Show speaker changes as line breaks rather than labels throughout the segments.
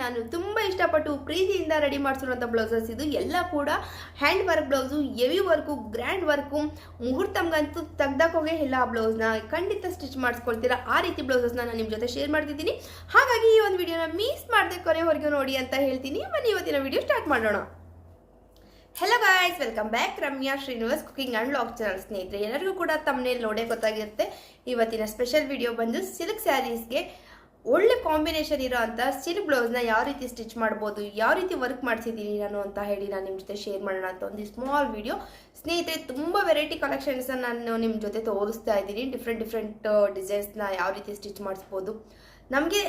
ನಾನು ತುಂಬ ಇಷ್ಟಪಟ್ಟು ಪ್ರೀತಿಯಿಂದ ರೆಡಿ ಮಾಡಿಸಿರುವಂಥ ಬ್ಲೌಸಸ್ ಇದು. ಎಲ್ಲ ಕೂಡ hand work blouse heavy work grand work ಮುಹೂರ್ತಮ್ಗಂತೂ ತೆಗ್ದಾಕೋಗೆ ಇಲ್ಲ ಆ ಬ್ಲೌಸ್ನ ಖಂಡಿತ ಸ್ಟಿಚ್ ಮಾಡಿಸ್ಕೊಳ್ತೀರಾ. ಆ ರೀತಿ ಬ್ಲೌಸಸ್ನ ನಾನು ನಿಮ್ಮ ಜೊತೆ ಶೇರ್ ಮಾಡ್ತಿದ್ದೀನಿ. ಹಾಗಾಗಿ ಈ ಒಂದು ವಿಡಿಯೋನ ಮಿಸ್ ಮಾಡದೆ ಕೊನೆವರೆಗೂ ನೋಡಿ ಅಂತ ಹೇಳ್ತೀನಿ. ಬನ್ನಿ, ಇವತ್ತಿನ ವಿಡಿಯೋ ಸ್ಟಾರ್ಟ್ ಮಾಡೋಣ. Hello guys welcome back Ramya Srinivas cooking and log channel ಸ್ನೇಹಿತರೆ. ಎಲ್ಲರಿಗೂ ಕೂಡ ತಮ್ಮನೇ ನೋಡೇ ಗೊತ್ತಾಗಿರುತ್ತೆ. ಇವತ್ತಿನ ಸ್ಪೆಷಲ್ ವಿಡಿಯೋ ಬಂದು ಸಿಲ್ಕ್ ಸ್ಯಾರೀಸ್ಗೆ ಒಳ್ಳೆ ಕಾಂಬಿನೇಷನ್ ಇರೋ ಅಂತ ಸಿಲ್ಕ್ ಬ್ಲೌಸ್ನ ಯಾವ ರೀತಿ ಸ್ಟಿಚ್ ಮಾಡ್ಬೋದು, ಯಾವ ರೀತಿ ವರ್ಕ್ ಮಾಡಿಸಿದ್ದೀನಿ ನಾನು ಅಂತ ಹೇಳಿ ನಾನು ನಿಮ್ಮ ಜೊತೆ ಶೇರ್ ಮಾಡೋಣ ಅಂತ ಒಂದು ಸ್ಮಾಲ್ ವಿಡಿಯೋ ಸ್ನೇಹಿತರೆ, ತುಂಬ ವೆರೈಟಿ ಕಲೆಕ್ಷನ್ಸ್ನ ನಾನು ನಿಮ್ಮ ಜೊತೆ ತೋರಿಸ್ತಾ ಇದ್ದೀನಿ. ಡಿಫ್ರೆಂಟ್ ಡಿಫ್ರೆಂಟ್ ಡಿಸೈನ್ಸ್ನ ಯಾವ ರೀತಿ ಸ್ಟಿಚ್ ಮಾಡಿಸ್ಬೋದು. ನಮಗೆ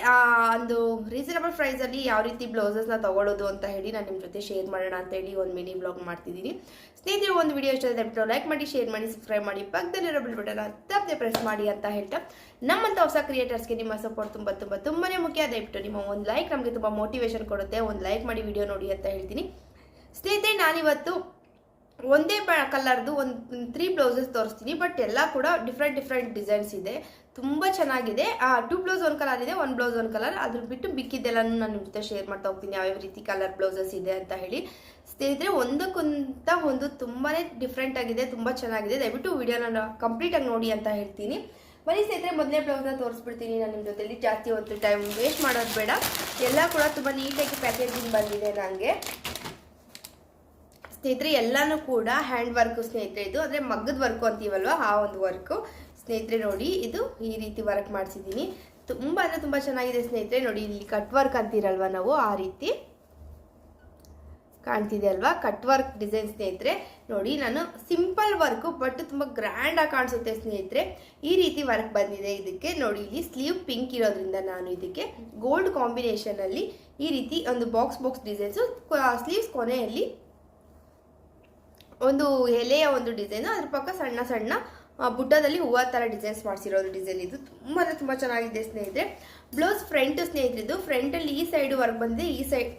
ಒಂದು ರೀಸನಬಲ್ ಪ್ರೈಸಲ್ಲಿ ಯಾವ ರೀತಿ ಬ್ಲೌಸಸ್ನ ತಗೊಳ್ಳೋದು ಅಂತ ಹೇಳಿ ನಾನು ನಿಮ್ಮ ಜೊತೆ ಶೇರ್ ಮಾಡೋಣ ಅಂತ ಹೇಳಿ ಒಂದು ಮಿನಿ ಬ್ಲಾಗ್ ಮಾಡ್ತಿದ್ದೀನಿ. ಸ್ನೇಹಿತರು, ಒಂದು ವಿಡಿಯೋ ಇಷ್ಟ ದಯವಿಟ್ಟು ಲೈಕ್ ಮಾಡಿ ಶೇರ್ ಮಾಡಿ ಸಬ್ಸ್ಕ್ರೈಬ್ ಮಾಡಿ, ಪಕ್ಕದಲ್ಲಿರೋ ಬಿಲ್ ಬಟನ್ ತಪ್ಪದೆ ಪ್ರೆಸ್ ಮಾಡಿ ಅಂತ ಹೇಳ್ತಾ ನಮ್ಮಂಥ ಹೊಸ ಕ್ರಿಯೇಟರ್ಸ್ಗೆ ನಿಮ್ಮ ಸಪೋರ್ಟ್ ತುಂಬ ತುಂಬ ತುಂಬಾ ಮುಖ್ಯ. ದಯವಿಟ್ಟು ನಿಮ್ಮ ಒಂದು ಲೈಕ್ ನಮಗೆ ತುಂಬ ಮೋಟಿವೇಶನ್ ಕೊಡುತ್ತೆ. ಒಂದು ಲೈಕ್ ಮಾಡಿ ವಿಡಿಯೋ ನೋಡಿ ಅಂತ ಹೇಳ್ತೀನಿ. ಸ್ನೇಹಿತರೆ, ನಾನಿವತ್ತು ಒಂದೇ ಕಲರ್ದು ಒಂದು ತ್ರೀ ಬ್ಲೌಸಸ್ ತೋರಿಸ್ತೀನಿ ಬಟ್ ಎಲ್ಲ ಕೂಡ ಡಿಫ್ರೆಂಟ್ ಡಿಫ್ರೆಂಟ್ ಡಿಸೈನ್ಸ್ ಇದೆ. ತುಂಬ ಚೆನ್ನಾಗಿದೆ. ಟೂ ಬ್ಲೌಸ್ ಒಂದು ಕಲರ್ ಇದೆ ಒಂದು ಬ್ಲೌಸ್ ಒಂದು ಕಲರ್ ಅದ್ರ ಬಿಟ್ಟು ಬಿಕ್ಕಿದ್ದೆಲ್ಲನೂ ನಾನು ನಿಮ್ಮ ಜೊತೆ ಶೇರ್ ಮಾಡ್ತಾ ಹೋಗ್ತೀನಿ, ಯಾವ್ಯಾವ ರೀತಿ ಕಲರ್ ಬ್ಲೌಸಸ್ ಇದೆ ಅಂತ ಹೇಳಿ. ಸ್ನೇಹಿತರೆ, ಒಂದಕ್ಕಿಂತ ಒಂದು ತುಂಬಾ ಡಿಫ್ರೆಂಟ್ ಆಗಿದೆ, ತುಂಬ ಚೆನ್ನಾಗಿದೆ. ದಯವಿಟ್ಟು ವಿಡಿಯೋನ ಕಂಪ್ಲೀಟಾಗಿ ನೋಡಿ ಅಂತ ಹೇಳ್ತೀನಿ. ಬನ್ನಿ ಸ್ನೇಹಿತರೆ ಮೊದಲನೇ ಬ್ಲೌಸ್ನ ತೋರಿಸ್ಬಿಡ್ತೀನಿ. ನಾನು ನಿಮ್ಮ ಜೊತೆಲಿ ಜಾಸ್ತಿ ಹೊತ್ತು ಟೈಮ್ ವೇಸ್ಟ್ ಮಾಡೋದು ಬೇಡ. ಎಲ್ಲ ಕೂಡ ತುಂಬ ನೀಟಾಗಿ ಪ್ಯಾಕೇಜಿಂಗ್ ಬಂದಿದೆ ನನಗೆ ಸ್ನೇಹಿತರೆ, ಎಲ್ಲಾನು ಕೂಡ ಹ್ಯಾಂಡ್ ವರ್ಕ್ ಸ್ನೇಹಿತರೆ, ಇದು ಅಂದರೆ ಮಗ್ಗದ ವರ್ಕು ಅಂತೀವಲ್ವ? ಆ ಒಂದು ವರ್ಕು ಸ್ನೇಹಿತರೆ, ನೋಡಿ, ಇದು ಈ ರೀತಿ ವರ್ಕ್ ಮಾಡಿಸಿದ್ದೀನಿ. ತುಂಬ ಅಂದರೆ ತುಂಬ ಚೆನ್ನಾಗಿದೆ ಸ್ನೇಹಿತರೆ, ನೋಡಿ, ಇಲ್ಲಿ ಕಟ್ ವರ್ಕ್ ಅಂತೀರಲ್ವ ನಾವು? ಆ ರೀತಿ ಕಾಣ್ತಿದೆ ಅಲ್ವಾ? ಕಟ್ ವರ್ಕ್ ಡಿಸೈನ್ ಸ್ನೇಹಿತರೆ, ನೋಡಿ, ನಾನು ಸಿಂಪಲ್ ವರ್ಕು ಬಟ್ ತುಂಬ ಗ್ರ್ಯಾಂಡಾಗಿ ಕಾಣಿಸುತ್ತೆ ಸ್ನೇಹಿತರೆ. ಈ ರೀತಿ ವರ್ಕ್ ಬಂದಿದೆ ಇದಕ್ಕೆ. ನೋಡಿ, ಇಲ್ಲಿ ಸ್ಲೀವ್ ಪಿಂಕ್ ಇರೋದ್ರಿಂದ ನಾನು ಇದಕ್ಕೆ ಗೋಲ್ಡ್ ಕಾಂಬಿನೇಷನಲ್ಲಿ ಈ ರೀತಿ ಒಂದು ಬಾಕ್ಸ್ ಬಾಕ್ಸ್ ಡಿಸೈನ್ಸು ಸ್ಲೀವ್ಸ್ ಕೊನೆಯಲ್ಲಿ ಒಂದು ಎಲೆಯ ಒಂದು ಡಿಸೈನ್, ಅದ್ರ ಪಕ್ಕ ಸಣ್ಣ ಸಣ್ಣ ಬುಟ್ಟದಲ್ಲಿ ಹೂವು ಥರ ಡಿಸೈನ್ಸ್ ಮಾಡಿಸಿರೋದು ಡಿಸೈನ್ ಇದು. ತುಂಬಾ ತುಂಬಾ ಚೆನ್ನಾಗಿದೆ ಸ್ನೇಹಿತರೆ. ಬ್ಲೌಸ್ ಫ್ರಂಟ್ ಸ್ನೇಹಿತರದು ಫ್ರಂಟ್ ಅಲ್ಲಿ ಈ ಸೈಡು ವರ್ಕ್ ಬಂದಿದೆ, ಈ ಸೈಡ್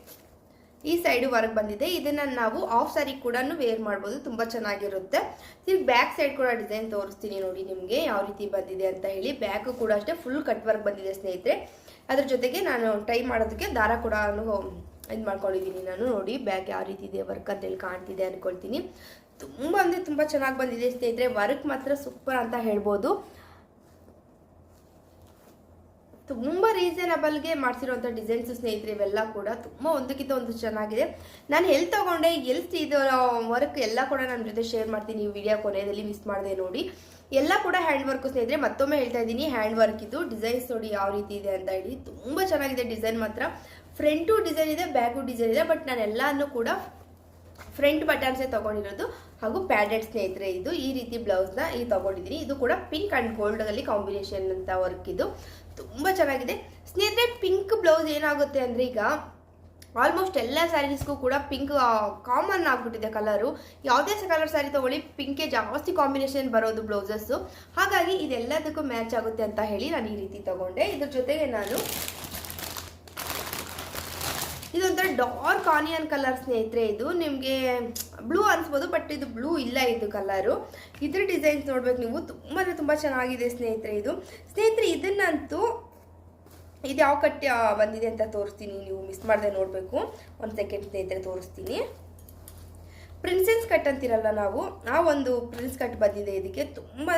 ಈ ಸೈಡು ವರ್ಕ್ ಬಂದಿದೆ. ಇದನ್ನ ನಾವು ಆಫ್ ಸಾರಿ ಕೂಡ ವೇರ್ ಮಾಡ್ಬೋದು, ತುಂಬ ಚೆನ್ನಾಗಿರುತ್ತೆ. ಇಲ್ಲಿ ಬ್ಯಾಕ್ ಸೈಡ್ ಕೂಡ ಡಿಸೈನ್ ತೋರಿಸ್ತೀನಿ ನೋಡಿ ನಿಮಗೆ, ಯಾವ ರೀತಿ ಬಂದಿದೆ ಅಂತ ಹೇಳಿ. ಬ್ಯಾಕ್ ಕೂಡ ಅಷ್ಟೇ ಫುಲ್ ಕಟ್ ವರ್ಕ್ ಬಂದಿದೆ ಸ್ನೇಹಿತರೆ. ಅದ್ರ ಜೊತೆಗೆ ನಾನು ಟೈ ಮಾಡೋದಕ್ಕೆ ದಾರ ಕೂಡ ಇದು ಮಾಡ್ಕೊಂಡಿದ್ದೀನಿ. ನಾನು ನೋಡಿ ಬ್ಯಾಗ್ ಯಾವ ರೀತಿ ಇದೆ ವರ್ಕ್ ಅಂತೇಳಿ ಕಾಣ್ತಿದೆ ಅಂದ್ಕೊಳ್ತೀನಿ ತುಂಬ ಅಂದರೆ ತುಂಬ ಚೆನ್ನಾಗಿ ಬಂದಿದೆ ಸ್ನೇಹಿತರೆ. ವರ್ಕ್ ಮಾತ್ರ ಸೂಪರ್ ಅಂತ ಹೇಳ್ಬೋದು. ತುಂಬ ರೀಸನಬಲ್ಗೆ ಮಾಡಿಸಿರುವಂಥ ಡಿಸೈನ್ಸ್ ಸ್ನೇಹಿತರೆ ಇವೆಲ್ಲ ಕೂಡ ತುಂಬ ಒಂದಕ್ಕಿಂತ ಒಂದು ಚೆನ್ನಾಗಿದೆ. ನಾನು ಎಲ್ಲಿ ತಗೊಂಡೆ. ಎಲ್ಲಿ ಇದು ವರ್ಕ್ ಎಲ್ಲ ಕೂಡ ನನ್ನ ಜೊತೆ ಶೇರ್ ಮಾಡ್ತೀನಿ ಈ ವಿಡಿಯೋ ಕೊನೆಯಲ್ಲಿ ಮಿಸ್ ಮಾಡಿದೆ ನೋಡಿ. ಎಲ್ಲ ಕೂಡ ಹ್ಯಾಂಡ್ ವರ್ಕ್ ಸ್ನೇಹಿತರೆ, ಮತ್ತೊಮ್ಮೆ ಹೇಳ್ತಾ ಇದ್ದೀನಿ ಹ್ಯಾಂಡ್ ವರ್ಕ್ ಇದು ಡಿಸೈನ್ಸ್ ನೋಡಿ ಯಾವ ರೀತಿ ಇದೆ ಅಂತ ಹೇಳಿ. ತುಂಬ ಚೆನ್ನಾಗಿದೆ ಡಿಸೈನ್ ಮಾತ್ರ. ಫ್ರಂಟು ಡಿಸೈನ್ ಇದೆ, ಬ್ಯಾಕು ಡಿಸೈನ್ ಇದೆ, ಬಟ್ ನಾನು ಎಲ್ಲಾನು ಕೂಡ ಫ್ರಂಟ್ ಬಟನ್ಸೇ ತಗೊಂಡಿರೋದು ಹಾಗೂ ಪ್ಯಾಡೆಡ್ ಸ್ನೇಹಿತರೆ ಇದು. ಈ ರೀತಿ ಬ್ಲೌಸ್ನ ಈ ತೊಗೊಂಡಿದ್ದೀನಿ. ಇದು ಕೂಡ ಪಿಂಕ್ ಆ್ಯಂಡ್ ಗೋಲ್ಡಲ್ಲಿ ಕಾಂಬಿನೇಷನ್ ಅಂತ ವರ್ಕ್ ಇದು. ತುಂಬ ಚೆನ್ನಾಗಿದೆ. ಸ್ನೇಹಿತರೆ, ಪಿಂಕ್ ಬ್ಲೌಸ್ ಏನಾಗುತ್ತೆ ಅಂದರೆ ಈಗ ಆಲ್ಮೋಸ್ಟ್ ಎಲ್ಲ ಸ್ಯಾರೀಸ್ಗೂ ಕೂಡ ಪಿಂಕ್ ಕಾಮನ್ ಆಗಿಬಿಟ್ಟಿದೆ ಕಲರು. ಯಾವುದೇ ಕಲರ್ ಸ್ಯಾರಿ ತೊಗೊಳ್ಳಿ ಪಿಂಕೇ ಜಾಸ್ತಿ ಕಾಂಬಿನೇಷನ್ ಬರೋದು ಬ್ಲೌಸಸ್ಸು. ಹಾಗಾಗಿ ಇದೆಲ್ಲದಕ್ಕೂ ಮ್ಯಾಚ್ ಆಗುತ್ತೆ ಅಂತ ಹೇಳಿ ನಾನು ಈ ರೀತಿ ತಗೊಂಡೆ. ಇದ್ರ ಜೊತೆಗೆ ನಾನು ಇದೊಂಥರ ಡಾರ್ಕ್ ಆನಿಯನ್ ಕಲರ್ ಸ್ನೇಹಿತರೆ ಇದು. ನಿಮಗೆ ಬ್ಲೂ ಅನ್ಸ್ಬೋದು ಬಟ್ ಇದು ಬ್ಲೂ ಇಲ್ಲ ಇದು ಕಲರು ಇದ್ರ ಡಿಸೈನ್ಸ್ ನೋಡ್ಬೇಕು ನೀವು. ತುಂಬ ತುಂಬ ಚೆನ್ನಾಗಿದೆ ಸ್ನೇಹಿತರೆ ಇದು. ಸ್ನೇಹಿತರೆ, ಇದನ್ನಂತೂ ಇದು ಯಾವ ಕಟ್ಟಿ ಬಂದಿದೆ ಅಂತ ತೋರಿಸ್ತೀನಿ. ನೀವು ಮಿಸ್ ಮಾಡದೆ ನೋಡಬೇಕು. ಒಂದು ಸೆಕೆಂಡ್ ಸ್ನೇಹಿತರೆ, ತೋರಿಸ್ತೀನಿ. ಪ್ರಿನ್ಸೆನ್ಸ್ ಕಟ್ ಅಂತಿರಲ್ಲ ನಾವು, ಆ ಒಂದು ಪ್ರಿನ್ಸ್ ಕಟ್ ಬಂದಿದೆ ಇದಕ್ಕೆ. ತುಂಬ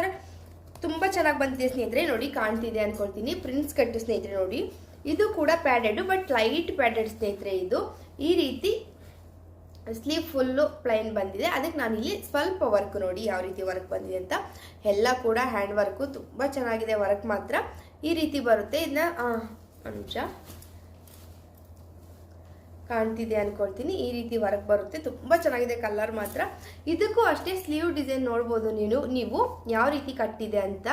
ತುಂಬ ಚೆನ್ನಾಗಿ ಬಂದಿದೆ ಸ್ನೇಹಿತರೆ. ನೋಡಿ, ಕಾಣ್ತಿದೆ ಅಂದ್ಕೊಳ್ತೀನಿ ಪ್ರಿನ್ಸ್ ಕಟ್ ಸ್ನೇಹಿತರೆ, ನೋಡಿ. ಇದು ಕೂಡ ಪ್ಯಾಡೆಡ್ ಬಟ್ ಲೈಟ್ ಪ್ಯಾಡೆಡ್ ಸ್ನೇಹಿತರೆ, ಇದು. ಈ ರೀತಿ ಸ್ಲೀವ್ ಫುಲ್ಲು ಪ್ಲೈನ್ ಬಂದಿದೆ. ಅದಕ್ಕೆ ನಾನು ಇಲ್ಲಿ ಸ್ವಲ್ಪ ವರ್ಕ್ ನೋಡಿ ಯಾವ ರೀತಿ ವರ್ಕ್ ಬಂದಿದೆ ಅಂತ. ಎಲ್ಲ ಕೂಡ ಹ್ಯಾಂಡ್ ವರ್ಕು ತುಂಬ ಚೆನ್ನಾಗಿದೆ ವರ್ಕ್ ಮಾತ್ರ. ಈ ರೀತಿ ಬರುತ್ತೆ. ಇದನ್ನ ನಿಮಿಷ. ಕಾಣ್ತಿದೆ ಅನ್ಕೊಳ್ತೀನಿ. ಈ ರೀತಿ ವರ್ಕ್ ಬರುತ್ತೆ. ತುಂಬ ಚೆನ್ನಾಗಿದೆ ಕಲರ್ ಮಾತ್ರ. ಇದಕ್ಕೂ ಅಷ್ಟೇ ಸ್ಲೀವ್ ಡಿಸೈನ್ ನೋಡ್ಬೋದು ನೀನು. ನೀವು ಯಾವ ರೀತಿ ಕಟ್ಟಿದೆ ಅಂತ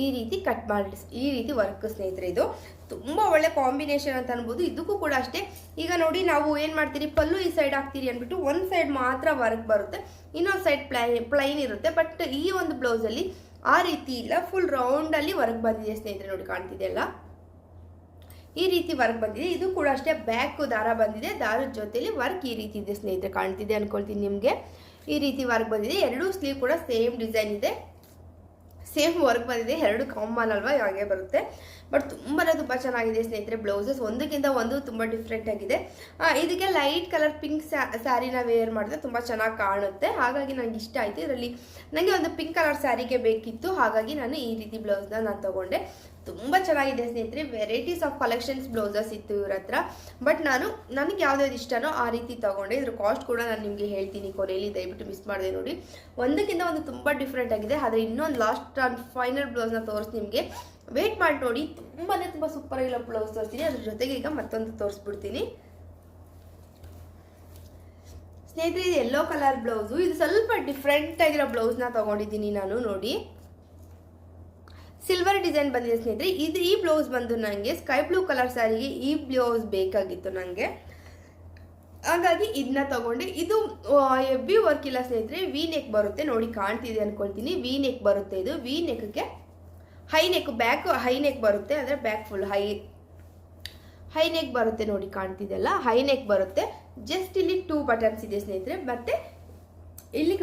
ಈ ರೀತಿ ಕಟ್ ಮಾಡಿ ಈ ರೀತಿ ವರ್ಕ್ ಸ್ನೇಹಿತರೆ ಇದು. ತುಂಬ ಒಳ್ಳೆ ಕಾಂಬಿನೇಷನ್ ಅಂತ ಅನ್ಬೋದು. ಇದಕ್ಕೂ ಕೂಡ ಅಷ್ಟೇ. ಈಗ ನೋಡಿ, ನಾವು ಏನು ಮಾಡ್ತೀರಿ? ಪಲ್ಲು ಈ ಸೈಡ್ ಹಾಕ್ತೀರಿ ಅಂದ್ಬಿಟ್ಟು ಒಂದು ಸೈಡ್ ಮಾತ್ರ ವರ್ಕ್ ಬರುತ್ತೆ. ಇನ್ನೊಂದು ಸೈಡ್ ಪ್ಲೈ ಪ್ಲೈನ್ ಇರುತ್ತೆ. ಬಟ್ ಈ ಒಂದು ಬ್ಲೌಸಲ್ಲಿ ಆ ರೀತಿ ಇಲ್ಲ. ಫುಲ್ ರೌಂಡಲ್ಲಿ ವರ್ಕ್ ಬಂದಿದೆ ಸ್ನೇಹಿತರೆ ನೋಡಿ, ಕಾಣ್ತಿದೆ ಅಲ್ಲ? ಈ ರೀತಿ ವರ್ಕ್ ಬಂದಿದೆ. ಇದು ಕೂಡ ಅಷ್ಟೇ ಬ್ಯಾಕ್ ದಾರ ಬಂದಿದೆ. ದಾರದ ಜೊತೆಲಿ ವರ್ಕ್ ಈ ರೀತಿ ಇದೆ ಸ್ನೇಹಿತರೆ, ಕಾಣ್ತಿದೆ ಅನ್ಕೊಳ್ತೀನಿ ನಿಮಗೆ. ಈ ರೀತಿ ವರ್ಕ್ ಬಂದಿದೆ. ಎರಡೂ ಸ್ಲೀವ್ ಕೂಡ ಸೇಮ್ ಡಿಸೈನ್ ಇದೆ. ಸೇಮ್ ವರ್ಕ್ ಬಂದಿದೆ ಎರಡು ಕಾಮನ್ ಅಲ್ವಾ ಹಾಗೆ ಬರುತ್ತೆ. ಬಟ್ ತುಂಬಾ ತುಂಬ ಚೆನ್ನಾಗಿದೆ ಸ್ನೇಹಿತರೆ. ಬ್ಲೌಸಸ್ ಒಂದಕ್ಕಿಂತ ಒಂದು ತುಂಬ ಡಿಫ್ರೆಂಟ್ ಆಗಿದೆ. ಇದಕ್ಕೆ ಲೈಟ್ ಕಲರ್ ಪಿಂಕ್ ಸ್ಯಾರಿನ ವೇರ್ ಮಾಡಿದ್ರೆ ತುಂಬ ಚೆನ್ನಾಗಿ ಕಾಣುತ್ತೆ. ಹಾಗಾಗಿ ನನಗೆ ಇಷ್ಟ ಆಯಿತು. ಇದರಲ್ಲಿ ನನಗೆ ಒಂದು ಪಿಂಕ್ ಕಲರ್ ಸ್ಯಾರಿಗೆ ಬೇಕಿತ್ತು. ಹಾಗಾಗಿ ನಾನು ಈ ರೀತಿ ಬ್ಲೌಸ್ನ ನಾನು ತಗೊಂಡೆ. ತುಂಬ ಚೆನ್ನಾಗಿದೆ ಸ್ನೇಹಿತರೆ. ವೆರೈಟೀಸ್ ಆಫ್ ಕಲೆಕ್ಷನ್ಸ್ ಬ್ಲೌಸಸ್ ಇತ್ತು ಇವ್ರ ಹತ್ರ. ಬಟ್ ನಾನು, ನನಗೆ ಯಾವ್ದಾವ್ದು ಇಷ್ಟನೋ ಆ ರೀತಿ ತಗೊಂಡೆ. ಇದ್ರ ಕಾಸ್ಟ್ ಕೂಡ ನಾನು ನಿಮಗೆ ಹೇಳ್ತೀನಿ ಕೊನೆಯಲ್ಲಿ. ದಯವಿಟ್ಟು ಮಿಸ್ ಮಾಡಿದೆ ನೋಡಿ. ಒಂದಕ್ಕಿಂತ ಒಂದು ತುಂಬ ಡಿಫ್ರೆಂಟ್ ಆಗಿದೆ. ಆದರೆ ಇನ್ನೊಂದು ಲಾಸ್ಟ್ ಆ್ಯಂಡ್ ಫೈನಲ್ ಬ್ಲೌಸ್ನ ತೋರಿಸಿ ನಿಮಗೆ. ವೇಟ್ ಮಾಡಿ ನೋಡಿ. ತುಂಬಾ ತುಂಬ ಸೂಪರ್ ಆಗಿರೋ ಬ್ಲೌಸ್ ತೋರಿಸ್ತೀನಿ. ಅದ್ರ ಜೊತೆಗೆ ಈಗ ಮತ್ತೊಂದು ತೋರಿಸ್ಬಿಡ್ತೀನಿ. ಸ್ನೇಹಿತರೆ, ಇದು ಎಲ್ಲೋ ಕಲರ್ ಬ್ಲೌಸು ಇದು ಸ್ವಲ್ಪ ಡಿಫ್ರೆಂಟ್ ಆಗಿರೋ ಬ್ಲೌಸ್ನ ತಗೊಂಡಿದ್ದೀನಿ ನಾನು, ನೋಡಿ. ಸಿಲ್ವರ್ ಡಿಸೈನ್ ಬಂದಿದೆ ಸ್ನೇಹಿತರೆ. ಇದು ಈ ಬ್ಲೌಸ್ ಬಂದು ನನಗೆ ಸ್ಕೈ ಬ್ಲೂ ಕಲರ್ ಸ್ಯಾರಿಗೆ ಈ ಬ್ಲೌಸ್ ಬೇಕಾಗಿತ್ತು ನನಗೆ ಹಾಗಾಗಿ ಇದನ್ನ ತಗೊಂಡೆ. ಇದು ಎಬ್ಬಿ ವರ್ಕ್ ಇಲ್ಲ ಸ್ನೇಹಿತರೆ. ವಿ ನೆಕ್ ಬರುತ್ತೆ. ನೋಡಿ, ಕಾಣ್ತಿದೆ ಅನ್ಕೊಳ್ತೀನಿ. ವಿ ನೆಕ್ ಬರುತ್ತೆ ಇದು. V ನೆಕ್ಗೆ high neck back high neck ಬರುತ್ತೆ ಅಂದರೆ back full high high neck ಬರುತ್ತೆ ನೋಡಿ ಕಾಣ್ತಿದೆಲ್ಲ ಹೈ ನೆಕ್ ಬರುತ್ತೆ. ಜಸ್ಟ್ ಇಲ್ಲಿ ಟೂ ಬಟನ್ಸ್ ಇದೆ ಸ್ನೇಹಿತರೆ, ಮತ್ತೆ ಇಲ್ಲಿ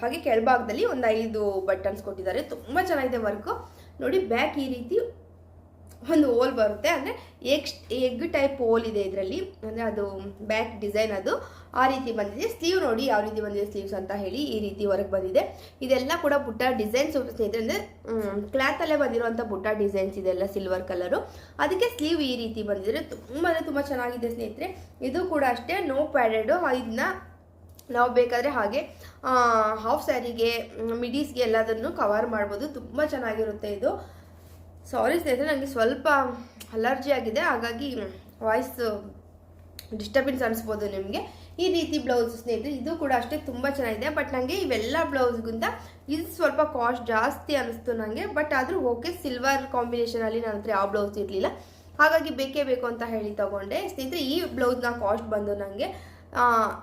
ಹಾಗೆ ಕೆಳಭಾಗದಲ್ಲಿ ಒಂದು ಐದು ಬಟನ್ಸ್ ಕೊಟ್ಟಿದ್ದಾರೆ. ತುಂಬ ಚೆನ್ನಾಗಿದೆ ವರ್ಕು ನೋಡಿ ಬ್ಯಾಕ್ ಈ ರೀತಿ ಒಂದು ಹೋಲ್ ಬರುತ್ತೆ. ಅಂದರೆ ಎಗ್ ಎಗ್ ಟೈಪ್ ಹೋಲ್ ಇದೆ ಇದರಲ್ಲಿ. ಅಂದರೆ ಅದು ಬ್ಯಾಕ್ ಡಿಸೈನ್ ಅದು. ಆ ರೀತಿ ಬಂದಿದೆ. ಸ್ಲೀವ್ ನೋಡಿ ಯಾವ ರೀತಿ ಬಂದಿದೆ ಸ್ಲೀವ್ಸ್ ಅಂತ ಹೇಳಿ ಈ ರೀತಿ ಹೊರಗೆ ಬಂದಿದೆ. ಇದೆಲ್ಲ ಕೂಡ ಬುಟ್ಟ ಡಿಸೈನ್ಸ್ ಸ್ನೇಹಿತರೆ, ಅಂದರೆ ಕ್ಲಾತಲ್ಲೇ ಬಂದಿರುವಂಥ ಬುಟ್ಟ ಡಿಸೈನ್ಸ್ ಇದೆಲ್ಲ ಸಿಲ್ವರ್ ಕಲರು ಅದಕ್ಕೆ ಸ್ಲೀವ್ ಈ ರೀತಿ ಬಂದಿದೆ. ತುಂಬ ಅಂದರೆ ತುಂಬ ಚೆನ್ನಾಗಿದೆ ಸ್ನೇಹಿತರೆ. ಇದು ಕೂಡ ಅಷ್ಟೇ ನೋ ಪ್ಯಾಡೆಡು ಇದನ್ನ ನಾವು ಬೇಕಾದರೆ ಹಾಗೆ ಹಾಫ್ ಸ್ಯಾರಿಗೆ ಮಿಡೀಸ್ಗೆ ಎಲ್ಲದನ್ನು ಕವರ್ ಮಾಡ್ಬೋದು. ತುಂಬ ಚೆನ್ನಾಗಿರುತ್ತೆ ಇದು. ಸಾರಿ ಸ್ನೇಹಿತರೆ ನನಗೆ ಸ್ವಲ್ಪ ಅಲರ್ಜಿ ಆಗಿದೆ. ಹಾಗಾಗಿ ವಾಯ್ಸ್ ಡಿಸ್ಟರ್ಬೆನ್ಸ್ ಅನಿಸ್ಬೋದು ನಿಮಗೆ. ಈ ರೀತಿ ಬ್ಲೌಸ್ ಸ್ನೇಹಿತರೆ, ಇದು ಕೂಡ ಅಷ್ಟೇ ತುಂಬ ಚೆನ್ನಾಗಿದೆ. ಬಟ್ ನನಗೆ ಇವೆಲ್ಲ ಬ್ಲೌಸ್ಗಿಂತ ಇದು ಸ್ವಲ್ಪ ಕಾಸ್ಟ್ ಜಾಸ್ತಿ ಅನಿಸ್ತು ನನಗೆ ಬಟ್ ಆದರೂ ಓಕೆ ಸಿಲ್ವರ್ ಕಾಂಬಿನೇಷನಲ್ಲಿ ನನ್ನ ಹತ್ರ ಯಾವ ಬ್ಲೌಸ್ ಇರಲಿಲ್ಲ. ಹಾಗಾಗಿ ಬೇಕೇ ಬೇಕು ಅಂತ ಹೇಳಿ ತೊಗೊಂಡೆ. ಸ್ನೇಹಿತರೆ, ಈ ಬ್ಲೌಸ್ನ ಕಾಸ್ಟ್ ಬಂದು ನನಗೆ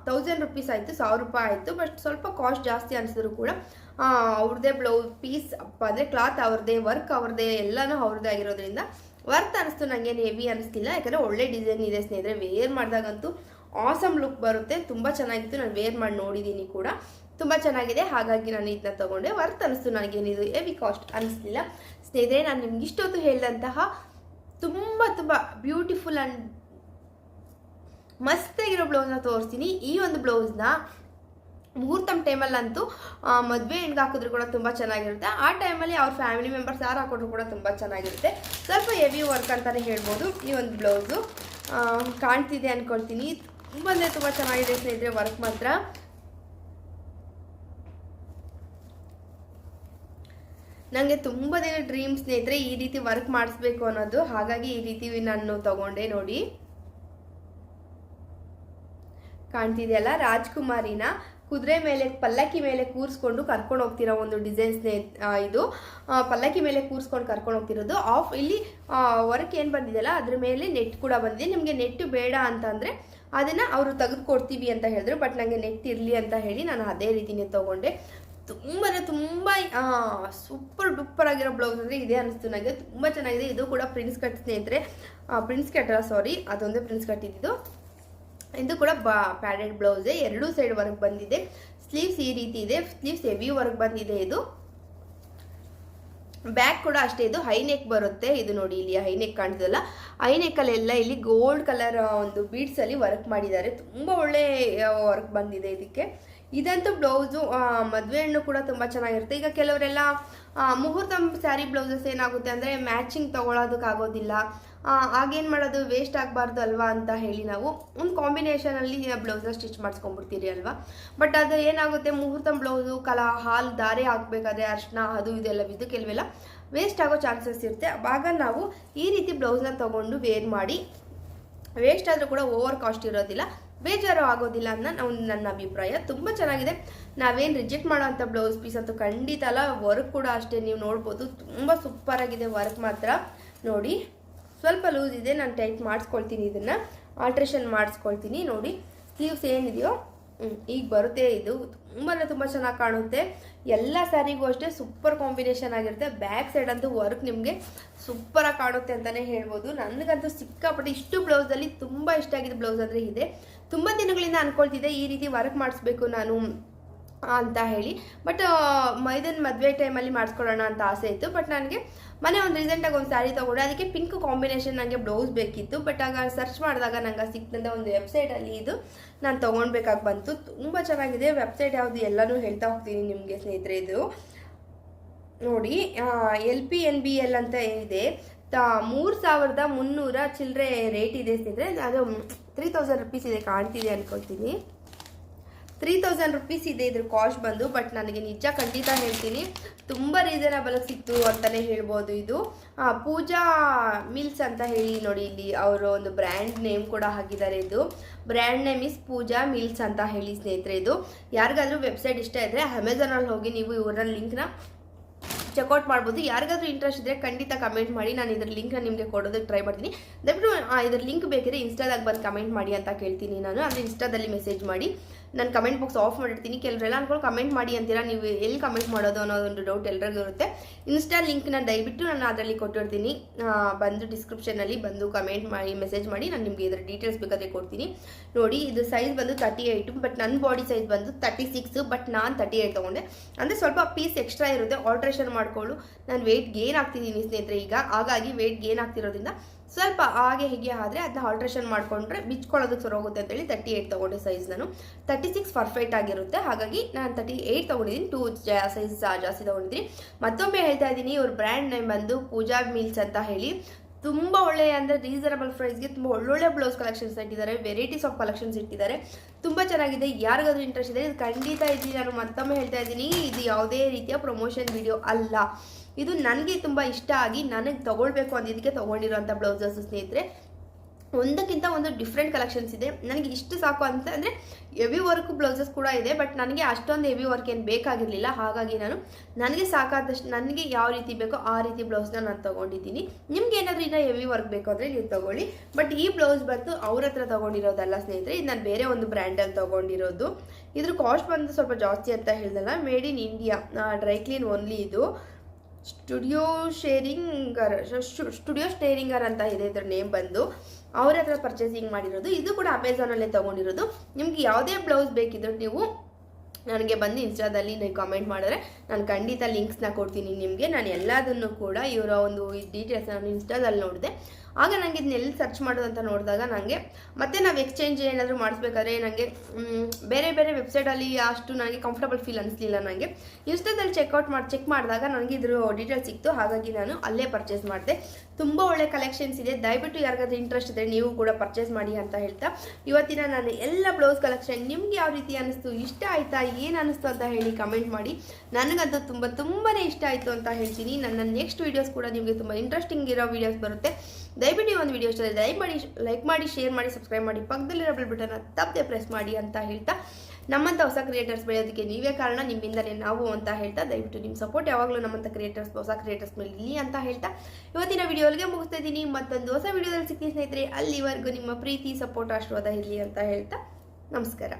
ತೌಸಂಡ್ ರುಪೀಸ್ ಆಯಿತು, ಸಾವಿರ ರೂಪಾಯಿ ಆಯಿತು. ಬಟ್ ಸ್ವಲ್ಪ ಕಾಸ್ಟ್ ಜಾಸ್ತಿ ಅನಿಸಿದ್ರು ಕೂಡ ಅವ್ರದ್ದೇ ಬ್ಲೌಸ್ ಪೀಸ್ ಅಂದರೆ ಕ್ಲಾತ್ ಅವ್ರದ್ದೇ ವರ್ಕ್ ಅವ್ರದ್ದೇ ಎಲ್ಲನೂ ಅವ್ರದ್ದೇ ಆಗಿರೋದ್ರಿಂದ ವರ್ತ್ ಅನಿಸ್ತು ನನಗೇನು ಹೆವಿ ಅನಿಸ್ತಿಲ್ಲ. ಯಾಕಂದರೆ ಒಳ್ಳೆ ಡಿಸೈನ್ ಇದೆ ಸ್ನೇಹಿತರೆ ವೇರ್ ಮಾಡಿದಾಗಂತೂ ಆಸಮ್ ಲುಕ್ ಬರುತ್ತೆ. ತುಂಬ ಚೆನ್ನಾಗಿತ್ತು, ನಾನು ವೇರ್ ಮಾಡಿ ನೋಡಿದ್ದೀನಿ ಕೂಡ. ತುಂಬ ಚೆನ್ನಾಗಿದೆ, ಹಾಗಾಗಿ ನಾನು ಇದನ್ನ ತಗೊಂಡೆ. ವರ್ತ್ ಅನಿಸ್ತು ನನಗೇನಿದು ಹೆವಿ ಕಾಸ್ಟ್ ಅನಿಸ್ತಿಲ್ಲ. ಸ್ನೇಹಿತರೆ, ನಾನು ನಿಮ್ಗೆ ಇಷ್ಟೊತ್ತು ಹೇಳಿದಂತಹ ತುಂಬ ತುಂಬ ಬ್ಯೂಟಿಫುಲ್ ಆ್ಯಂಡ್ ಮಸ್ತಾಗಿರೋ ಬ್ಲೌಸ್ನ ತೋರಿಸ್ತೀನಿ. ಈ ಒಂದು ಬ್ಲೌಸ್ನ ಮುಹೂರ್ತಮ್ ಟೈಮಲ್ಲಂತೂ ಮದುವೆ ಹೆಣ್ಗೆ ಹಾಕಿದ್ರು ಕೂಡ ತುಂಬ ಚೆನ್ನಾಗಿರುತ್ತೆ. ಆ ಟೈಮಲ್ಲಿ ಅವ್ರ ಫ್ಯಾಮಿಲಿ ಮೆಂಬರ್ಸ್ ಯಾರು ಹಾಕೊಂಡ್ರು ಕೂಡ ತುಂಬ ಚೆನ್ನಾಗಿರುತ್ತೆ. ಸ್ವಲ್ಪ ಹೆವಿ ವರ್ಕ್ ಅಂತಲೇ ಹೇಳ್ಬೋದು. ಈ ಒಂದು ಬ್ಲೌಸು ಕಾಣ್ತಿದೆ ಅಂದ್ಕೊಳ್ತೀನಿ ತುಂಬ ಅಂದರೆ ತುಂಬ ಚೆನ್ನಾಗಿದೆ ಸ್ನೇಹಿತರೆ, ವರ್ಕ್ ಮಾತ್ರ. ನನಗೆ ತುಂಬ ದಿನ ಡ್ರೀಮ್ ಸ್ನೇಹಿತರೆ ಈ ರೀತಿ ವರ್ಕ್ ಮಾಡಿಸ್ಬೇಕು ಅನ್ನೋದು. ಹಾಗಾಗಿ ಈ ರೀತಿ ನಾನು ತಗೊಂಡೆ ನೋಡಿ. ಕಾಣ್ತಿದೆಯಲ್ಲ, ರಾಜ್ಕುಮಾರಿನ ಕುದುರೆ ಮೇಲೆ, ಪಲ್ಲಕ್ಕಿ ಮೇಲೆ ಕೂರಿಸ್ಕೊಂಡು ಕರ್ಕೊಂಡು ಹೋಗ್ತಿರೋ ಒಂದು ಡಿಸೈನ್ಸ್ನೇ ಇದು. ಪಲ್ಲಕ್ಕಿ ಮೇಲೆ ಕೂರಿಸ್ಕೊಂಡು ಕರ್ಕೊಂಡು ಹೋಗ್ತಿರೋದು. ಆಫ್ ಇಲ್ಲಿ ವರ್ಕ್ ಏನು ಬಂದಿದೆಯಲ್ಲ, ಅದ್ರ ಮೇಲೆ ನೆಟ್ ಕೂಡ ಬಂದಿದೆ. ನಿಮಗೆ ನೆಟ್ ಬೇಡ ಅಂತಂದರೆ ಅದನ್ನು ಅವರು ತೆಗೆದುಕೊಡ್ತೀವಿ ಅಂತ ಹೇಳಿದ್ರು. ಬಟ್ ನನಗೆ ನೆಟ್ ಇರಲಿ ಅಂತ ಹೇಳಿ ನಾನು ಅದೇ ರೀತಿನೇ ತೊಗೊಂಡೆ. ತುಂಬಾ ತುಂಬ ಸೂಪರ್ ಡೂಪರ್ ಆಗಿರೋ ಬ್ಲೌಸ್ ಅಂದರೆ ಇದೇ ಅನಿಸ್ತು ನನಗೆ ತುಂಬ ಚೆನ್ನಾಗಿದೆ. ಇದು ಕೂಡ ಪ್ರಿನ್ಸ್ ಕಟ್ ಸ್ನೇಹಿತರೆ. ಪ್ರಿನ್ಸ್ ಕಟ್ ಸಾರಿ ಅದೊಂದೇ ಪ್ರಿನ್ಸ್ ಕಟ್ ಇದ್ದಿದ್ದು. ಇದು ಕೂಡ ಬಾ ಪ್ಯಾಡೆಡ್ ಬ್ಲೌಸೆ ಎರಡೂ ಸೈಡ್ ವರ್ಕ್ ಬಂದಿದೆ. ಸ್ಲೀವ್ಸ್ ಈ ರೀತಿ ಇದೆ. ಸ್ಲೀವ್ಸ್ ಹೆವಿ ವರ್ಕ್ ಬಂದಿದೆ ಇದು. ಬ್ಯಾಕ್ ಕೂಡ ಅಷ್ಟೇ, ಇದು ಹೈ ನೆಕ್ ಬರುತ್ತೆ. ಇದು ನೋಡಿ ಇಲ್ಲಿ ಹೈ ನೆಕ್ ಕಾಣ್ತದಲ್ಲ. ಹೈ ಇಲ್ಲಿ ಗೋಲ್ಡ್ ಕಲರ್ ಒಂದು ಬೀಡ್ಸ್ ಅಲ್ಲಿ ವರ್ಕ್ ಮಾಡಿದ್ದಾರೆ. ತುಂಬ ಒಳ್ಳೆ ವರ್ಕ್ ಬಂದಿದೆ ಇದಕ್ಕೆ. ಇದಂತೂ ಬ್ಲೌಸು ಮದುವೆ ಹಣ್ಣು ಕೂಡ ತುಂಬ ಚೆನ್ನಾಗಿರುತ್ತೆ. ಈಗ ಕೆಲವರೆಲ್ಲ ಮುಹೂರ್ತ ಸ್ಯಾರಿ ಬ್ಲೌಸಸ್ ಏನಾಗುತ್ತೆ ಅಂದರೆ ಮ್ಯಾಚಿಂಗ್ ತೊಗೊಳೋದಕ್ಕಾಗೋದಿಲ್ಲ. ಆಗೇನು ಮಾಡೋದು ವೇಸ್ಟ್ ಆಗಬಾರ್ದು ಅಲ್ವಾ ಅಂತ ಹೇಳಿ ನಾವು ಒಂದು ಕಾಂಬಿನೇಷನಲ್ಲಿ ಬ್ಲೌಸ್ನ ಸ್ಟಿಚ್ ಮಾಡಿಸ್ಕೊಂಡ್ಬಿಡ್ತೀರಿ ಅಲ್ವಾ? ಬಟ್ ಅದು ಏನಾಗುತ್ತೆ, ಮುಹೂರ್ತ ಬ್ಲೌಸು ಕಲಾ, ಹಾಲು, ದಾರೆ ಹಾಕ್ಬೇಕಾದ್ರೆ ಅರ್ಶಿನ ಅದು ಇದೆಲ್ಲ ಬಿದ್ದು ಕೆಲವೆಲ್ಲ ವೇಸ್ಟ್ ಆಗೋ ಚಾನ್ಸಸ್ ಇರುತ್ತೆ. ಆಗ ನಾವು ಈ ರೀತಿ ಬ್ಲೌಸ್ನ ತೊಗೊಂಡು ವೇರ್ ಮಾಡಿ ವೇಸ್ಟ್ ಆದರೂ ಕೂಡ ಓವರ್ ಕಾಸ್ಟ್ ಇರೋದಿಲ್ಲ, ಬೇಜಾರು ಆಗೋದಿಲ್ಲ ಅನ್ನೋ ನಾವು ನನ್ನ ಅಭಿಪ್ರಾಯ. ತುಂಬ ಚೆನ್ನಾಗಿದೆ. ನಾವೇನು ರಿಜೆಕ್ಟ್ ಮಾಡೋಂಥ ಬ್ಲೌಸ್ ಪೀಸ್ ಅಂತೂ ಖಂಡಿತ ಅಲ್ಲ ವರ್ಕ್ ಕೂಡ ಅಷ್ಟೇ, ನೀವು ನೋಡ್ಬೋದು, ತುಂಬ ಸೂಪರಾಗಿದೆ ವರ್ಕ್ ಮಾತ್ರ. ನೋಡಿ. ಸ್ವಲ್ಪ ಲೂಸ್ ಇದೆ, ನಾನು ಟೈಟ್ ಮಾಡಿಸ್ಕೊಳ್ತೀನಿ ಇದನ್ನು. ಆಲ್ಟ್ರೇಷನ್ ಮಾಡಿಸ್ಕೊಳ್ತೀನಿ, ನೋಡಿ. ಸ್ಲೀವ್ಸ್ ಏನಿದೆಯೋ ಈಗ ಬರುತ್ತೆ ಇದು. ತುಂಬಾ ತುಂಬ ಚೆನ್ನಾಗಿ ಕಾಣುತ್ತೆ. ಎಲ್ಲ ಸ್ಯಾರಿಗೂ ಅಷ್ಟೇ ಸೂಪರ್ ಕಾಂಬಿನೇಷನ್ ಆಗಿರುತ್ತೆ. ಬ್ಯಾಕ್ ಸೈಡ್ ಅಂತೂ ವರ್ಕ್ ನಿಮಗೆ ಸೂಪರಾಗಿ ಕಾಣುತ್ತೆ ಅಂತಲೇ ಹೇಳ್ಬೋದು. ನನಗಂತೂ ಸಿಕ್ಕಾಪಟ್ಟೆ ಇಷ್ಟು ಬ್ಲೌಸಲ್ಲಿ ತುಂಬ ಇಷ್ಟ ಆಗಿದ್ದು ಬ್ಲೌಸ್ ಅಂದರೆ ಇದೆ. ತುಂಬ ದಿನಗಳಿಂದ ಅನ್ಕೊಳ್ತಿದ್ದೆ ಈ ರೀತಿ ವರ್ಕ್ ಮಾಡಿಸ್ಬೇಕು ನಾನು. ಅಂತ ಹೇಳಿ. ಬಟ್ ಮೈದನ್ ಮದುವೆ ಟೈಮಲ್ಲಿ ಮಾಡಿಸ್ಕೊಳ್ಳೋಣ ಅಂತ ಆಸೆ ಇತ್ತು. ಬಟ್ ನನಗೆ ಮನೆ ಒಂದು ರೀಸೆಂಟಾಗಿ ಒಂದು ಸ್ಯಾರಿ ತೊಗೊಂಡೆ. ಅದಕ್ಕೆ ಪಿಂಕ್ ಕಾಂಬಿನೇಷನ್ ನನಗೆ ಬ್ಲೌಸ್ ಬೇಕಿತ್ತು. ಬಟ್ ಆಗ ಸರ್ಚ್ ಮಾಡಿದಾಗ ನಂಗೆ ಸಿಕ್ಕಂಥ ಒಂದು ವೆಬ್ಸೈಟಲ್ಲಿ ಇದು ನಾನು ತೊಗೊಳ್ಬೇಕಾಗಿ ಬಂತು. ತುಂಬ ಚೆನ್ನಾಗಿದೆ. ವೆಬ್ಸೈಟ್ ಯಾವುದು ಎಲ್ಲನೂ ಹೇಳ್ತಾ ಹೋಗ್ತೀನಿ ನಿಮಗೆ ಸ್ನೇಹಿತರೆ ಇದು. ನೋಡಿ L P N B L ಅಂತ ಇದೆ. ತ, ಮೂರು ಸಾವಿರದ ಮುನ್ನೂರ ಚಿಲ್ಲರೆ ರೇಟ್ ಇದೆ ಸ್ನೇಹಿತರೆ. ಅದು ತ್ರೀ ತೌಸಂಡ್ ರುಪೀಸ್ ಇದೆ ಕಾಣ್ತಿದೆ ಅನ್ಕೊಳ್ತೀನಿ. ತ್ರೀ ತೌಸಂಡ್ ರುಪೀಸ್ ಇದೆ ಇದ್ರ ಕಾಸ್ಟ್ ಬಂದು ಬಟ್ ನನಗೆ ನಿಜ ಖಂಡಿತ ಹೇಳ್ತೀನಿ, ತುಂಬ ರೀಸನಬಲ್ ಸಿಕ್ತು ಅಂತಲೇ ಹೇಳ್ಬೋದು ಇದು. ಪೂಜಾ ಮಿಲ್ಸ್ ಅಂತ ಹೇಳಿ ನೋಡಿ ಇಲ್ಲಿ ಅವರ ಒಂದು ಬ್ರ್ಯಾಂಡ್ ನೇಮ್ ಕೂಡ ಹಾಕಿದ್ದಾರೆ ಇದು. Brand name is Pooja Mills ಅಂತ ಹೇಳಿ ಸ್ನೇಹಿತರೆ ಇದು. ಯಾರಿಗಾದ್ರೂ ವೆಬ್ಸೈಟ್ ಇಷ್ಟ ಇದ್ದರೆ ಅಮೆಝಾನಲ್ಲಿ ಹೋಗಿ ನೀವು ಇವರ ಲಿಂಕ್ನ ಚೆಕ್ಔಟ್ ಮಾಡ್ಬೋದು. ಯಾರಿಗಾದ್ರೂ ಇಂಟ್ರೆಸ್ಟ್ ಇದ್ದರೆ ಖಂಡಿತ ಕಮೆಂಟ್ ಮಾಡಿ, ನಾನು ಇದ್ರ ಲಿಂಕ್ನ ನಿಮಗೆ ಕೊಡೋದಕ್ಕೆ ಟ್ರೈ ಮಾಡ್ತೀನಿ. ದಯವಿಟ್ಟು ಇದ್ರ ಲಿಂಕ್ ಬೇಕಿದ್ರೆ ಇನ್ಸ್ಟಾದಾಗ ಬಂದು ಕಮೆಂಟ್ ಮಾಡಿ ಅಂತ ಕೇಳ್ತೀನಿ ನಾನು. ಅಂದರೆ ಇನ್ಸ್ಟಾದಲ್ಲಿ ಮೆಸೇಜ್ ಮಾಡಿ. ನಾನು ಕಮೆಂಟ್ ಬಾಕ್ಸ್ ಆಫ್ ಮಾಡಿರ್ತೀನಿ. ಕೆಲವರೆಲ್ಲ ಅನ್ಕೊಂಡು ಕಮೆಂಟ್ ಮಾಡಿ ಅಂತೀರಾ? ನೀವು ಎಲ್ಲಿ ಕಮೆಂಟ್ ಮಾಡೋದು ಅನ್ನೋ ಒಂದು ಡೌಟ್ ಎಲ್ಲರಿಗೂ ಇರುತ್ತೆ. ಇನ್ಸ್ಟಾ ಲಿಂಕ್ನ ದಯವಿಟ್ಟು ನಾನು ಅದರಲ್ಲಿ ಕೊಟ್ಟಿರ್ತೀನಿ. ಬಂದು ಡಿಸ್ಕ್ರಿಪ್ಷನಲ್ಲಿ ಬಂದು ಕಮೆಂಟ್ ಮಾಡಿ ಮೆಸೇಜ್ ಮಾಡಿ, ನಾನು ನಿಮಗೆ ಇದರ ಡೀಟೇಲ್ಸ್ ಬೇಕಾದ್ರೆ ಕೊಡ್ತೀನಿ. ನೋಡಿ, ಇದು ಸೈಜ್ ಬಂದು ತರ್ಟಿ ಏಯ್ಟು ಬಟ್ ನನ್ನ ಬಾಡಿ ಸೈಜ್ ಬಂದು ತರ್ಟಿ ಸಿಕ್ಸ್ ಬಟ್ ನಾನು ತರ್ಟಿ ಏಯ್ಟ್ ತೊಗೊಂಡೆ. ಅಂದರೆ ಸ್ವಲ್ಪ ಪೀಸ್ ಎಕ್ಸ್ಟ್ರಾ ಇರುತ್ತೆ. ಆಲ್ಟ್ರೇಷನ್ ಮಾಡಿಕೊಂಡು ನಾನು ವೆಯ್ಟ್ ಗೇನ್ ಆಗ್ತಿದ್ದೀನಿ ಸ್ನೇಹಿತರೆ ಈಗ. ಹಾಗಾಗಿ ವೆಯ್ಟ್ ಗೇನ್ ಆಗ್ತಿರೋದ್ರಿಂದ ಸ್ವಲ್ಪ ಹಾಗೆ ಹೀಗೆ ಆದರೆ ಅದನ್ನ ಆಲ್ಟ್ರೇಷನ್ ಮಾಡಿಕೊಂಡ್ರೆ ಬಿಚ್ಕೊಳ್ಳೋದಕ್ಕೆ ಸರಿ ಹೋಗುತ್ತೆ ಅಂತೇಳಿ ತರ್ಟಿ ಏಯ್ಟ್ ತೊಗೊಂಡೆ ಸೈಜ್ ನಾನು. ತರ್ಟಿ ಸಿಕ್ಸ್ ಪರ್ಫೆಕ್ಟ್ ಆಗಿರುತ್ತೆ. ಹಾಗಾಗಿ ನಾನು ತರ್ಟಿ ಏಯ್ಟ್ ತೊಗೊಂಡಿದ್ದೀನಿ ಟೂ ಸೈಜ್ ಜಾಸ್ತಿ ತೊಗೊಂಡಿದ್ದೀನಿ. ಮತ್ತೊಮ್ಮೆ ಹೇಳ್ತಾ ಇದ್ದೀನಿ, ಇವ್ರ ಬ್ರ್ಯಾಂಡ್ ನೇಮ್ ಬಂದು ಪೂಜಾ ಮೀಲ್ಸ್ ಅಂತ ಹೇಳಿ. ತುಂಬ ಒಳ್ಳೆಯ ಅಂದರೆ ರೀಸನಬಲ್ ಪ್ರೈಸ್ಗೆ ತುಂಬ ಒಳ್ಳೊಳ್ಳೆ ಬ್ಲೌಸ್ ಕಲೆಕ್ಷನ್ಸ್ ಇಟ್ಟಿದ್ದಾರೆ ವೆರೈಟೀಸ್ ಆಫ್ ಕಲೆಕ್ಷನ್ಸ್ ಇಟ್ಟಿದ್ದಾರೆ. ತುಂಬ ಚೆನ್ನಾಗಿದೆ. ಯಾರಿಗಾದ್ರೂ ಇಂಟ್ರೆಸ್ಟ್ ಇದೆ ಇದು ಖಂಡಿತ ಇದ್ದೀನಿ. ನಾನು ಮತ್ತೊಮ್ಮೆ ಹೇಳ್ತಾ ಇದ್ದೀನಿ, ಇದು ಯಾವುದೇ ರೀತಿಯ ಪ್ರಮೋಷನ್ ವಿಡಿಯೋ ಅಲ್ಲ. ಇದು ನನಗೆ ತುಂಬ ಇಷ್ಟ ಆಗಿ ನನಗೆ ತೊಗೊಳ್ಬೇಕು ಅಂದಿದ್ದಕ್ಕೆ ತೊಗೊಂಡಿರೋಂಥ ಬ್ಲೌಸಸ್ ಸ್ನೇಹಿತರೆ. ಒಂದಕ್ಕಿಂತ ಒಂದು ಡಿಫ್ರೆಂಟ್ ಕಲೆಕ್ಷನ್ಸ್ ಇದೆ. ನನಗೆ ಇಷ್ಟು ಸಾಕು ಅಂತ ಅಂದರೆ ಹೆವಿ ವರ್ಕ್ ಬ್ಲೌಸಸ್ ಕೂಡ ಇದೆ ಬಟ್ ನನಗೆ ಅಷ್ಟೊಂದು ಹೆವಿ ವರ್ಕ್ ಏನು ಬೇಕಾಗಿರಲಿಲ್ಲ. ಹಾಗಾಗಿ ನಾನು ನನಗೆ ಸಾಕಾದಷ್ಟು ನನಗೆ ಯಾವ ರೀತಿ ಬೇಕೋ ಆ ರೀತಿ ಬ್ಲೌಸ್ನ ನಾನು ತೊಗೊಂಡಿದ್ದೀನಿ. ನಿಮ್ಗೆ ಏನಾದರೂ ಈಗ ಹೆವಿ ವರ್ಕ್ ಬೇಕು ಅಂದರೆ ನೀವು ತೊಗೊಳ್ಳಿ. ಬಟ್ ಈ ಬ್ಲೌಸ್ ಬಂದು ಅವ್ರ ಹತ್ರ ತೊಗೊಂಡಿರೋದಲ್ಲ ಸ್ನೇಹಿತರೆ, ಇದು ನಾನು ಬೇರೆ ಒಂದು ಬ್ರ್ಯಾಂಡಲ್ಲಿ ತೊಗೊಂಡಿರೋದು. ಇದ್ರ ಕಾಸ್ಟ್ ಬಂದು ಸ್ವಲ್ಪ ಜಾಸ್ತಿ ಅಂತ ಹೇಳ್ದಲ್ಲ made in India dry clean only ಇದು. ಸ್ಟುಡಿಯೋ ಶೇರಿಂಗರ್ ಸ್ಟುಡಿಯೋ ಸ್ಟೇರಿಂಗರ್ ಅಂತ ಇದೆ ಇದ್ರ ನೇಮ್ ಬಂದು. ಅವ್ರ ಹತ್ರ ಪರ್ಚೇಸಿಂಗ್ ಮಾಡಿರೋದು, ಇದು ಕೂಡ ಅಮೆಝಾನಲ್ಲೇ ತೊಗೊಂಡಿರೋದು. ನಿಮ್ಗೆ ಯಾವುದೇ ಬ್ಲೌಸ್ ಬೇಕಿದ್ರು ನೀವು ನನಗೆ ಬಂದು ಇನ್ಸ್ಟಾದಲ್ಲಿ ನೀವು ಕಾಮೆಂಟ್ ಮಾಡಿದ್ರೆ ನಾನು ಖಂಡಿತ ಲಿಂಕ್ಸ್ನ ಕೊಡ್ತೀನಿ ನಿಮಗೆ. ನಾನು ಎಲ್ಲದನ್ನು ಕೂಡ ಇವರ ಒಂದು ಡೀಟೇಲ್ಸ್ ನಾನು ಇನ್ಸ್ಟಾದಲ್ಲಿ ನೋಡಿದೆ. ಆಗ ನನಗೆ ಇದನ್ನ ಎಲ್ಲಿ ಸರ್ಚ್ ಮಾಡೋದು ಅಂತ ನೋಡಿದಾಗ ನನಗೆ ಮತ್ತೆ ನಾವು ಎಕ್ಸ್ಚೇಂಜ್ ಏನಾದರೂ ಮಾಡಿಸ್ಬೇಕಾದ್ರೆ ನನಗೆ ಬೇರೆ ಬೇರೆ ವೆಬ್ಸೈಟಲ್ಲಿ ಅಷ್ಟು ನನಗೆ ಕಂಫರ್ಟಬಲ್ ಫೀಲ್ ಅನಿಸ್ಲಿಲ್ಲ ನನಗೆ ಇನ್ಸ್ಟಾದಲ್ಲಿ ಚೆಕ್ಔಟ್ ಮಾಡಿ ಚೆಕ್ ಮಾಡಿದಾಗ ನನಗೆ ಇದ್ರ ಡೀಟೇಲ್ಸ್ ಸಿಕ್ತು. ಹಾಗಾಗಿ ನಾನು ಅಲ್ಲೇ ಪರ್ಚೇಸ್ ಮಾಡಿದೆ. ತುಂಬ ಒಳ್ಳೆ ಕಲೆಕ್ಷನ್ಸ್ ಇದೆ. ದಯವಿಟ್ಟು ಯಾರಿಗಾದ್ರೂ ಇಂಟ್ರೆಸ್ಟ್ ಇದೆ ನೀವು ಕೂಡ ಪರ್ಚೇಸ್ ಮಾಡಿ ಅಂತ ಹೇಳ್ತಾ, ಇವತ್ತಿನ ನಾನು ಎಲ್ಲ ಬ್ಲೌಸ್ ಕಲೆಕ್ಷನ್ ನಿಮ್ಗೆ ಯಾವ ರೀತಿ ಅನಿಸ್ತು ಇಷ್ಟ ಆಯ್ತಾ, ಏನು ಅನಿಸ್ತು ಅಂತ ಹೇಳಿ ಕಮೆಂಟ್ ಮಾಡಿ. ನನಗಂತೂ ತುಂಬ ತುಂಬಾ ಇಷ್ಟ ಆಯಿತು ಅಂತ ಹೇಳ್ತೀನಿ. ನನ್ನ ನೆಕ್ಸ್ಟ್ ವೀಡಿಯೋಸ್ ಕೂಡ ನಿಮಗೆ ತುಂಬ ಇಂಟ್ರೆಸ್ಟಿಂಗ್ ಇರೋ ವೀಡಿಯೋಸ್ ಬರುತ್ತೆ. ದಯವಿಟ್ಟು ಒಂದು ವೀಡಿಯೋ ಇಷ್ಟ ಲೈಕ್ ಮಾಡಿ ಲೈಕ್ ಮಾಡಿ ಶೇರ್ ಮಾಡಿ ಸಬ್ಸ್ಕ್ರೈಬ್ ಮಾಡಿ, ಪಕ್ಕದಲ್ಲಿರೋ ಬೆಲ್ ಬಟನ್ ತಪ್ಪದೆ ಪ್ರೆಸ್ ಮಾಡಿ ಅಂತ ಹೇಳ್ತಾ ನಮ್ಮಂಥ ಹೊಸ ಕ್ರಿಯೇಟರ್ಸ್ ಬೆಳೆಯೋದಕ್ಕೆ ನೀವೇ ಕಾರಣ, ನಿಮ್ಮಿಂದಲೇ ನಾವು ಅಂತ ಹೇಳ್ತಾ ದಯವಿಟ್ಟು ನಿಮ್ಮ ಸಪೋರ್ಟ್ ಯಾವಾಗಲೂ ನಮ್ಮಂಥ ಕ್ರಿಯೇಟರ್ಸ್ ಹೊಸ ಕ್ರಿಯೇಟರ್ಸ್ ಮೇಲೆ ಇಲ್ಲಿ ಅಂತ ಹೇಳ್ತಾ ಇವತ್ತಿನ ವಿಡಿಯೋಗೆ ಮುಗಿಸ್ತಾ ಇದ್ದೀನಿ. ಮತ್ತೊಂದು ಹೊಸ ವಿಡಿಯೋದಲ್ಲಿ ಸಿಗ್ತೀನಿ ಸ್ನೇಹಿತರೆ, ಅಲ್ಲಿವರೆಗೂ ನಿಮ್ಮ ಪ್ರೀತಿ ಸಪೋರ್ಟ್ ಆಶೀರ್ವಾದ ಇರಲಿ ಅಂತ ಹೇಳ್ತಾ ನಮಸ್ಕಾರ.